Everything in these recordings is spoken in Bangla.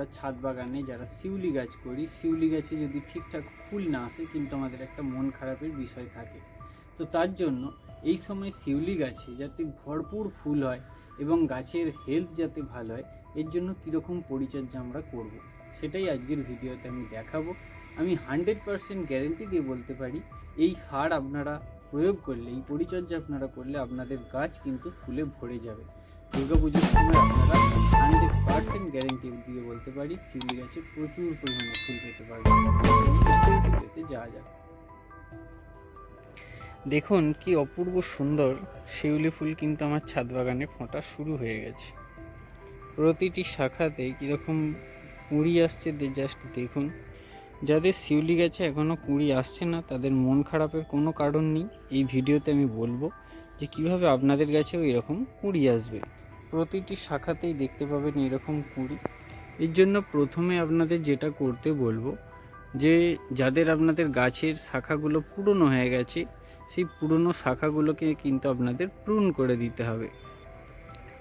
আমরা ছাদ বাগানে যারা শিউলি গাছ করি, শিউলি গাছে যদি ঠিকঠাক ফুল না আসে, কিন্তু আমাদের একটা মন খারাপের বিষয় থাকে তো তার জন্য এই সময় শিউলি গাছে যাতে ভরপুর ফুল হয় এবং গাছের হেলথ যাতে ভালো হয়, এর জন্য কীরকম পরিচর্যা আমরা করব। সেটাই আজকের ভিডিওতে আমি দেখাবো আমি হান্ড্রেড পারসেন্ট গ্যারেন্টি দিয়ে বলতে পারি, এই সার আপনারা প্রয়োগ করলে, এই পরিচর্যা আপনারা করলে আপনাদের গাছ কিন্তু ফুলে ভরে যাবে পুজোর সময় আপনারা হান্ড্রেড পার্সেন্ট গ্যারেন্টি দিয়ে বলতে পারি, শিউলি গাছে প্রচুর পরিমাণে ফুল পেতে পারবেন। পেতে যাওয়া যাক দেখুন, কি অপূর্ব সুন্দর শিউলি ফুল কিন্তু আমার ছাদ বাগানে ফোঁটা শুরু হয়ে গেছে। প্রতিটি শাখাতে কীরকম কুঁড়ি আসছে জাস্ট দেখুন। যাদের শিউলি গাছে এখনও কুঁড়ি আসছে না, তাদের মন খারাপের কোনো কারণ নেই। এই ভিডিওতে আমি বলব যে কীভাবে আপনাদের গাছেও এরকম কুঁড়ি আসবে। প্রতিটি শাখাতেই দেখতে পাবেন এরকম কুড়ি। এর জন্য প্রথমে আপনাদের যেটা করতে বলব, যে যাদের আপনাদের গাছের শাখাগুলো পুরনো হয়ে গেছে, সেই পুরনো শাখাগুলোকে কিন্তু আপনাদের প্রুন করে দিতে হবে।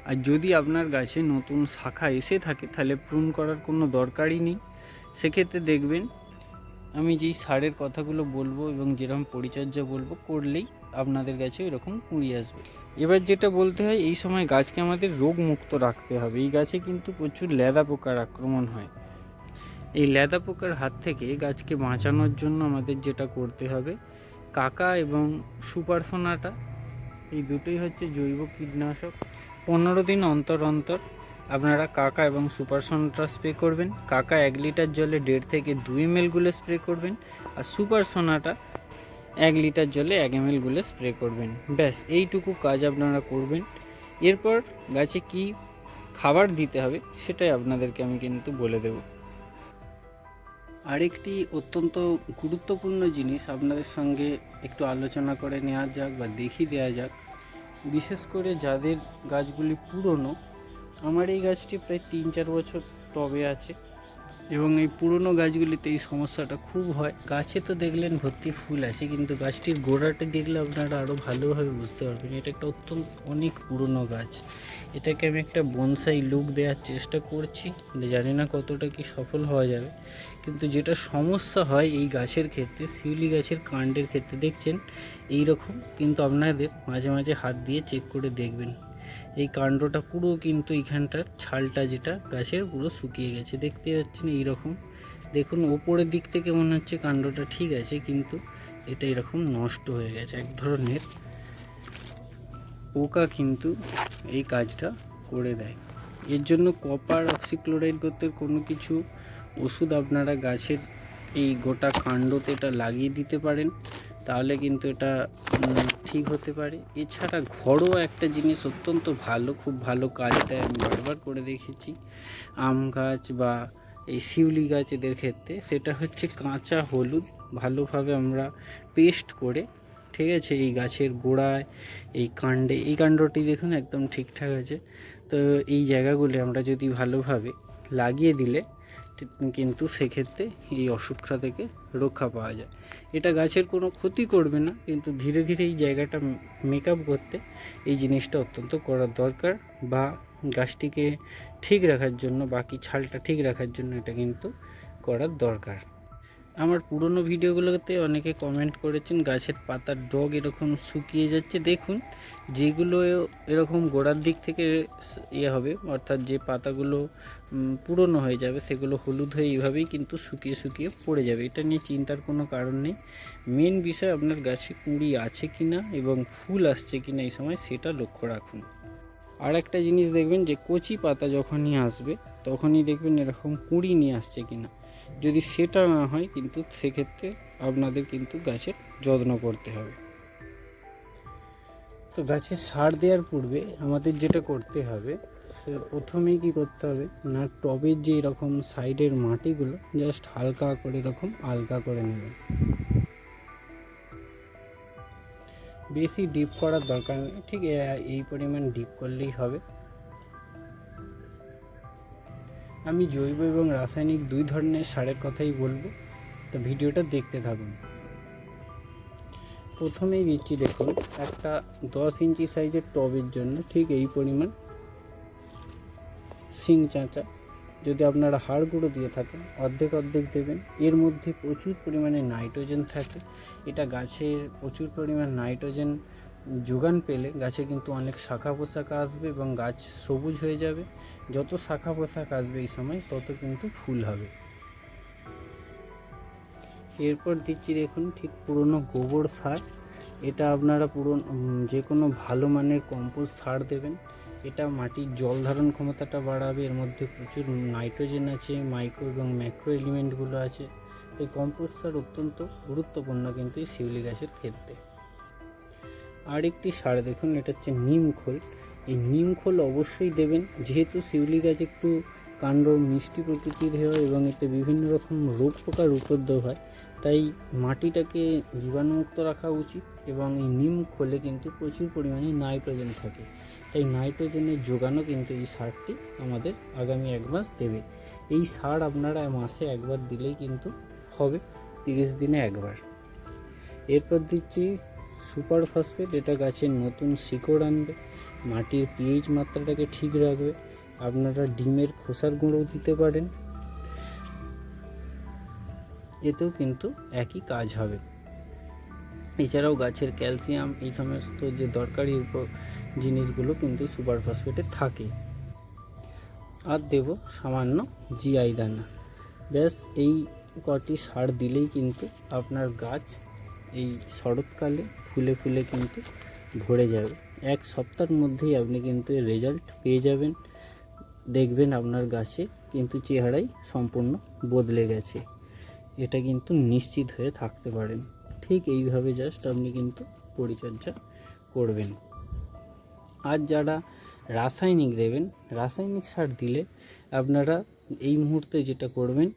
আর যদি আপনার গাছে নতুন শাখা এসে থাকে, তাহলে প্রুন করার কোনো দরকারই নেই। সেক্ষেত্রে দেখবেন, আমি যেই সারের কথাগুলো বলব এবং যেরকম পরিচর্যা বলব, করলেই আপনাদের গাছে এরকম কুঁড়ি আসবে। এবার যেটা বলতে হয়, এই সময় গাছকে আমাদের রোগ মুক্ত রাখতে হবে। এই গাছে কিন্তু প্রচুর লেদা পোকার আক্রমণ হয়। এই লেদা পোকার হাত থেকে গাছকে বাঁচানোর জন্য আমাদের যেটা করতে হবে, কাকা এবং সুপারসোনাটা এই দুটোই হচ্ছে জৈব কীটনাশক। পনেরো দিন অন্তর অন্তর আপনারা কাকা এবং সুপারসোনাটা স্প্রে করবেন। কাকা এক লিটার জলে দেড় থেকে দুই এম স্প্রে করবেন। আর সুপারসোনাটা এক লিটার জলে এক এম গুলে স্প্রে করবেন। ব্যাস, এইটুকু কাজ আপনারা করবেন। এরপর গাছে কি খাবার দিতে হবে সেটাই আপনাদেরকে আমি কিন্তু বলে দেব। আরেকটি অত্যন্ত গুরুত্বপূর্ণ জিনিস আপনাদের সঙ্গে একটু আলোচনা করে নেওয়া যাক বা দেখিয়ে দেওয়া যাক। বিশেষ করে যাদের গাছগুলি পুরনো, আমার এই গাছটি প্রায় তিন চার বছর টবে আছে। এবং এই পুরনো গাছগুলিতে এই সমস্যাটা খুব হয়। গাছে তো দেখলেন ভর্তি ফুল আছে, কিন্তু গাছটির গোড়াটা দেখলে আপনারা আরও ভালোভাবে বুঝতে পারবেন। এটা একটা অত্যন্ত অনেক পুরনো গাছ। এটাকে আমি একটা বনসাই লুক দেওয়ার চেষ্টা করছি। জানি না কতটা কি সফল হওয়া যাবে। কিন্তু যেটা সমস্যা হয় এই গাছের ক্ষেত্রে, শিউলি গাছের কাণ্ডের ক্ষেত্রে, দেখছেন? এই রকম কিন্তু আপনাদের মাঝে মাঝে হাত দিয়ে চেক করে দেখবেন। এই কাণ্ডটা পুরো কিন্তু এইখানটার ছালটা যেটা গাছের পুরো শুকিয়ে গেছে। দেখতে পাচ্ছেন এইরকম। দেখুন, ওপরের দিক থেকে মনে হচ্ছে কাণ্ডটা ঠিক আছে, কিন্তু এটা এরকম নষ্ট হয়ে গেছে এক ধরনের। পোকা কিন্তু এই কাজটা করে দেয়। এর জন্য কপার অক্সিক্লোরাইড করতে কোনো কিছু ওষুধ আপনারা গাছের এই গোটা কাণ্ডতে এটা লাগিয়ে দিতে পারেন। তাহলে কিন্তু এটা ঠিক হতে পারে। এছাড়া ঘরোয়া একটা জিনিস অত্যন্ত ভালো, খুব ভালো কাজ দেয়, আমি বারবার করে দেখেছি। আম গাছ বা এই শিউলি গাছ এদের ক্ষেত্রে। সেটা হচ্ছে কাঁচা হলুদ, ভালোভাবে আমরা পেস্ট করে, ঠিক আছে, এই গাছের গোড়ায়, এই কাণ্ডে, এই কাণ্ডটি দেখুন, একদম ঠিকঠাক আছে। তো এই জায়গাগুলি আমরা যদি ভালোভাবে লাগিয়ে দিলে কিন্তু সেক্ষেত্রে এই অসুখটা থেকে রক্ষা পাওয়া যায়। এটা গাছের কোনো ক্ষতি করবে না, কিন্তু ধীরে ধীরে এই জায়গাটা মেক করতে এই জিনিসটা অত্যন্ত করা দরকার বা গাছটিকে ঠিক রাখার জন্য, বাকি ছালটা ঠিক রাখার জন্য এটা কিন্তু করার দরকার। আমার পুরনো ভিডিওগুলোতে অনেকে কমেন্ট করেছেন, গাছের পাতার ডগ এরকম শুকিয়ে যাচ্ছে। দেখুন, যেগুলো এরকম গোড়ার দিক থেকে ইয়ে হবে, অর্থাৎ যে পাতাগুলো পুরনো হয়ে যাবে, সেগুলো হলুদ হয়ে এইভাবেই কিন্তু শুকিয়ে শুকিয়ে পড়ে যাবে। এটা নিয়ে চিন্তার কোনো কারণ নেই। মেন বিষয় আপনার গাছে কুঁড়ি আছে কি না এবং ফুল আসছে কি না এই সময়, সেটা লক্ষ্য রাখুন। আর একটা জিনিস দেখবেন যে, কচি পাতা যখনই আসবে, তখনই দেখবেন এরকম কুঁড়ি নিয়ে আসছে কি না যদি সেটা না হয় কিন্তু সেক্ষেত্রে আপনাদের কিন্তু গাছের যত্ন করতে হবে। তো গাছে সার দেওয়ার পূর্বে আমাদের যেটা করতে হবে প্রথমেই কি করতে হবে না টবের যে এরকম সাইডের মাটিগুলো, জাস্ট হালকা করে এরকম আলগা করে নেবেন। বেশি ডিপ করার দরকার নেই, ঠিক এই পরিমাণ ডিপ করলেই হবে। আমি জৈব এবং রাসায়নিক দুই ধরনের সারের কথাই বলব। তো ভিডিওটা দেখতে থাকুন। প্রথমেই দিচ্ছি দেখুন, একটা দশ ইঞ্চি সাইজের টবের জন্য ঠিক এই পরিমাণ শিং চাঁচা। যদি আপনারা হাড় গুঁড়ো দিয়ে থাকেন, অর্ধেক অর্ধেক দেবেন। এর মধ্যে প্রচুর পরিমাণে নাইট্রোজেন থাকে। এটা গাছের প্রচুর পরিমাণ নাইট্রোজেন যোগান পেলে গাছে কিন্তু অনেক শাখা পোশাকা আসবে এবং গাছ সবুজ হয়ে যাবে। যত শাখা পোশাক আসবে এই সময় তত কিন্তু ফুল হবে। এরপর দিচ্ছি দেখুন ঠিক পুরনো গোবর সার। এটা আপনারা পুরনো যে কোনো ভালো মানের কম্পোস্ট সার দেবেন। এটা মাটির জল ধারণ ক্ষমতাটা বাড়াবে। এর মধ্যে প্রচুর নাইট্রোজেন আছে, মাইক্রো এবং ম্যাক্রো এলিমেন্টগুলো আছে। তো কম্পোস্ট সার অত্যন্ত গুরুত্বপূর্ণ কিন্তু এই শিউলি গাছের ক্ষেত্রে। আরেকটি সার দেখুন, এটা হচ্ছে নিম খোল। এই নিম খোল অবশ্যই দেবেন, যেহেতু শিউলি গাছ একটু কাণ্ড মিষ্টি প্রকৃতির হয় এবং এতে বিভিন্ন রকম রোগ পোকার উপদ্রব হয়, তাই মাটিটাকে জীবাণুমুক্ত রাখা উচিত এবং এই নিম খোলে কিন্তু প্রচুর পরিমাণে নাইট্রোজেন থাকে। তাই নাইট্রোজেনের যোগানও কিন্তু এই সারটি আমাদের আগামী এক মাস দেবে। এই সার আপনারা মাসে একবার দিলেই কিন্তু হবে, তিরিশ দিনে একবার। এরপর দিচ্ছি সুপার ফসফেট, এটা গাছের নতুন শিকড় আনবে, মাটির পিএইচ মাত্রাটাকে ঠিক রাখবে, আপনারা ডিমের খোসার গুঁড়ো দিতে পারেন। এতেও কিন্তু একই কাজ হবে। এছাড়াও গাছের ক্যালসিয়াম, এই সমস্ত যে দরকারি উপ জিনিসগুলো কিন্তু সুপার ফসফেটে থাকে। আর দেব সামান্য জিআই দানা। ব্যাস, এই কটি সার দিলেই কিন্তু আপনার গাছ এই শরৎকালে ফুলে ফুলে কিন্তু ভরে যাবে। এক সপ্তাহের মধ্যেই আপনি কিন্তু রেজাল্ট পেয়ে যাবেন। দেখবেন আপনার গাছে কিন্তু চেহারাই সম্পূর্ণ বদলে গেছে। এটা কিন্তু নিশ্চিত হয়ে থাকতে পারেন। ঠিক এইভাবে জাস্ট আপনি কিন্তু পরিচর্যা করবেন। আর যারা রাসায়নিক দেবেন, রাসায়নিক সার দিলে আপনারা এই মুহূর্তে যেটা করবেন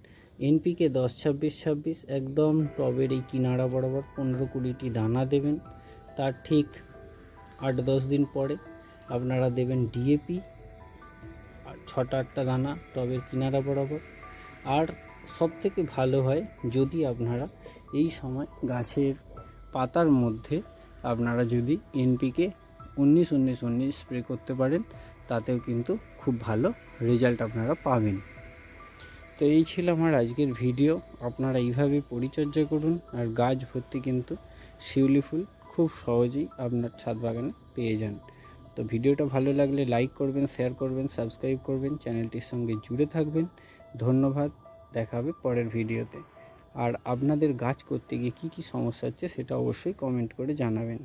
এনপিকে দশ ছাব্বিশ ছাব্বিশ, একদম টবের এই কিনারা বরাবর পনেরো কুড়িটি দানা দেবেন। তার ঠিক আট দশ দিন পরে আপনারা দেবেন ডিএপি ছটা আটটা দানা টবের কিনারা বরাবর। আর সব থেকে ভালো হয়, যদি আপনারা এই সময় গাছের পাতার মধ্যে আপনারা যদি এনপিকে উনিশ উনিশ উনিশ স্প্রে করতে পারেন, তাতেও কিন্তু খুব ভালো রেজাল্ট আপনারা পাবেন। তো এই ছিল আমার আজকের ভিডিও। আপনারা এইভাবে পরিচর্যা করুন আর গাছ ভর্তি কিন্তু শিউলি ফুল খুব সহজেই আপনার ছাদ বাগানে পেয়ে যান। তো ভিডিওটা ভালো লাগলে লাইক করবেন শেয়ার করবেন সাবস্ক্রাইব করবেন, চ্যানেলটির সঙ্গে জুড়ে থাকবেন। ধন্যবাদ, দেখা হবে পরের ভিডিওতে। আর আপনাদের গাছ করতে গিয়ে কী কী সমস্যা হচ্ছে সেটা অবশ্যই কমেন্ট করে জানাবেন।